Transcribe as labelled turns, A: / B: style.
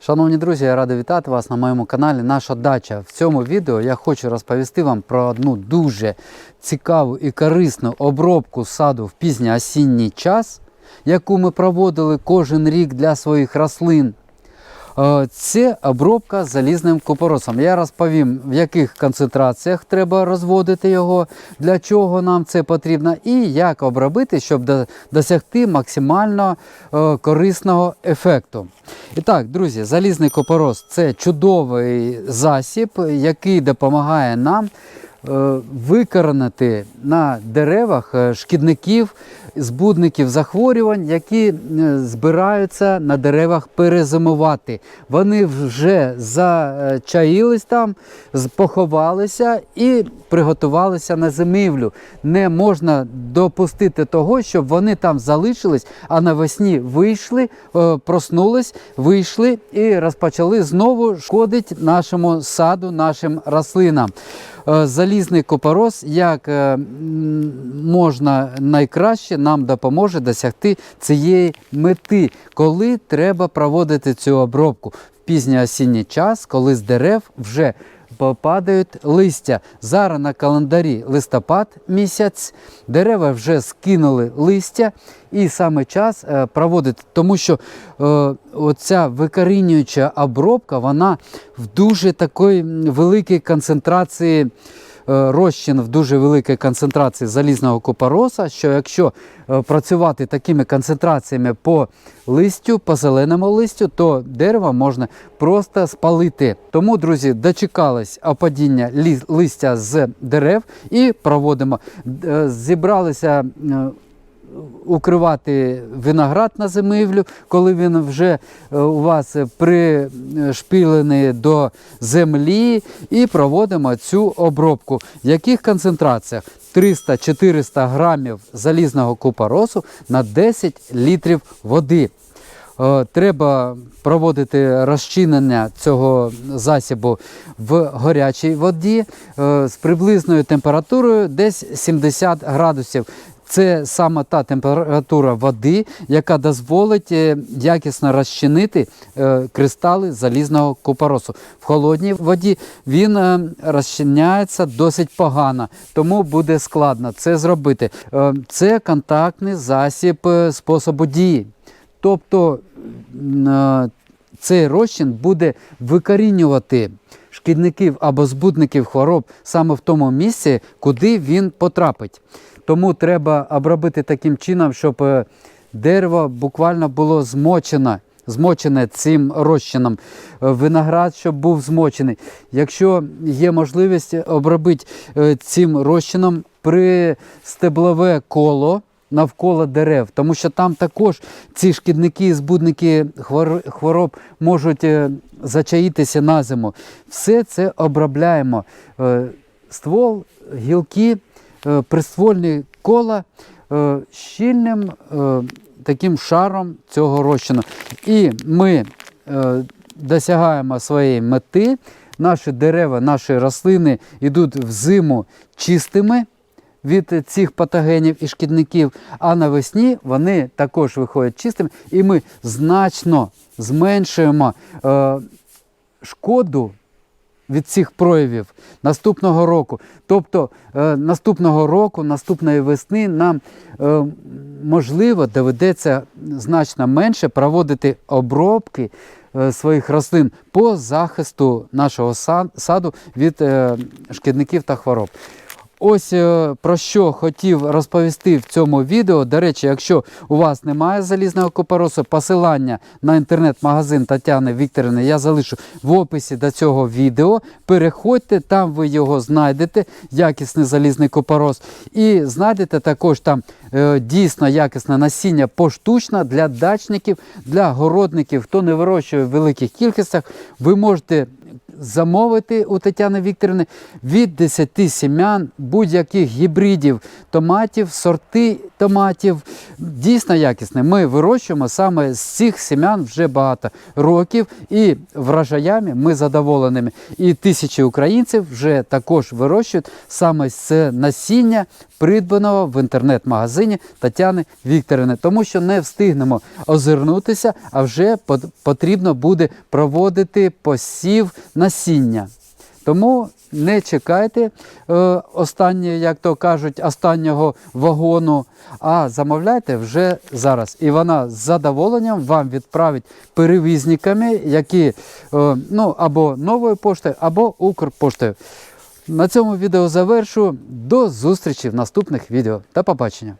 A: Шановні друзі, я радий вітати вас на моєму каналі Наша дача. В цьому відео я хочу розповісти вам про одну дуже цікаву і корисну обробку саду в пізній осінній час, яку ми проводили кожен рік для своїх рослин. Е, Це обробка залізним купоросом. Я розповім, в яких концентраціях треба розводити його, для чого нам це потрібно, і як обробити, щоб досягти максимально е, корисного ефекту. І так, друзі, залізний купорос це чудовий засіб, який допомагає нам викоренити на деревах е, шкідників, збудників захворювань, які е, збираються на деревах перезимувати. Вони вже зачаїлись там, поховалися і приготувалися на зимівлю. Не можна допустити того, щоб вони там залишились, а навесні вийшли, е, проснулись, вийшли і розпочали знову шкодити нашому саду, нашим рослинам. Е, Залізний купорос, як е, можна найкраще нам допоможе досягти цієї мети, коли треба проводити цю обробку? В пізній осінній час, коли з дерев вже попадають листя. Зараз на календарі листопад місяць, дерева вже скинули листя, і саме час проводить, проводити, тому що е, оця викорінююча обробка, вона в дуже такої великій концентрації. Е, Розчин в дуже великій концентрації залізного купороса, що якщо е, працювати такими концентраціями по листю, по зеленому листю, то дерево можна просто спалити. Тому, друзі, дочекались опадіння листя з дерев і проводимо. Е, Зібралися укривати виноград на зимівлю, коли він вже е, у вас пришпілений до землі, і проводимо цю обробку. В яких концентраціях? 300-400 грамів залізного купоросу на 10 літрів води. Е, Треба проводити розчинення цього засобу в гарячій воді е, з приблизною температурою десь 70 градусів. Це саме та температура води, яка дозволить е, якісно розчинити е, кристали залізного купоросу. В холодній воді він е, розчиняється досить погано, тому буде складно це зробити. Це контактний засіб способу дії. Тобто цей розчин буде викорінювати шкідників або збудників хвороб саме в тому місці, куди він потрапить. Тому треба обробити таким чином, щоб е, дерево буквально було змочено. Змочене цим розчином, Е, виноград, щоб був змочений. Якщо є можливість обробити е, цим розчином пристеблове коло, навколо дерев, тому що там також ці шкідники і збудники хвороб можуть зачаїтися на зиму. Все це обробляємо. Е, Ствол, гілки, е, приствольні кола е, щільним таким шаром цього розчину. І ми досягаємо своєї мети. Наші дерева, наші рослини йдуть в зиму чистими від цих патогенів і шкідників, а навесні вони також виходять чистими, і ми значно зменшуємо е, шкоду від цих проявів наступного року. Тобто е, наступного року, наступної весни нам е, можливо доведеться значно менше проводити обробки е, своїх рослин по захисту нашого саду від е, шкідників та хвороб. Ось е, про що хотів розповісти в цьому відео. До речі, якщо у вас немає залізного купоросу, посилання на інтернет-магазин Тетяни Вікторівни я залишу в описі до цього відео. Переходьте, там ви його знайдете, якісний залізний купорос. І знайдете також там е, дійсно якісне насіння поштучно для дачників, для городників, хто не вирощує в великих кількостях. Ви можете замовити у Тетяни Вікторівни від 10 сім'ян будь-яких гібридів томатів, сорти томатів. Дійсно якісне. Ми вирощуємо саме з цих сім'ян вже багато років, і врожаями ми задоволеними. І тисячі українців вже також вирощують саме це насіння, придбаного в інтернет-магазині Тетяни Вікторівни, тому що не встигнемо озирнутися, а вже потрібно буде проводити посів насіння. Тому не чекайте е, останнє, як то кажуть, останнього вагону, а замовляйте вже зараз. І вона з задоволенням вам відправить перевізниками, які е, ну, або новою поштою, або Укрпоштою. На цьому відео завершу. До зустрічі в наступних відео. До побачення.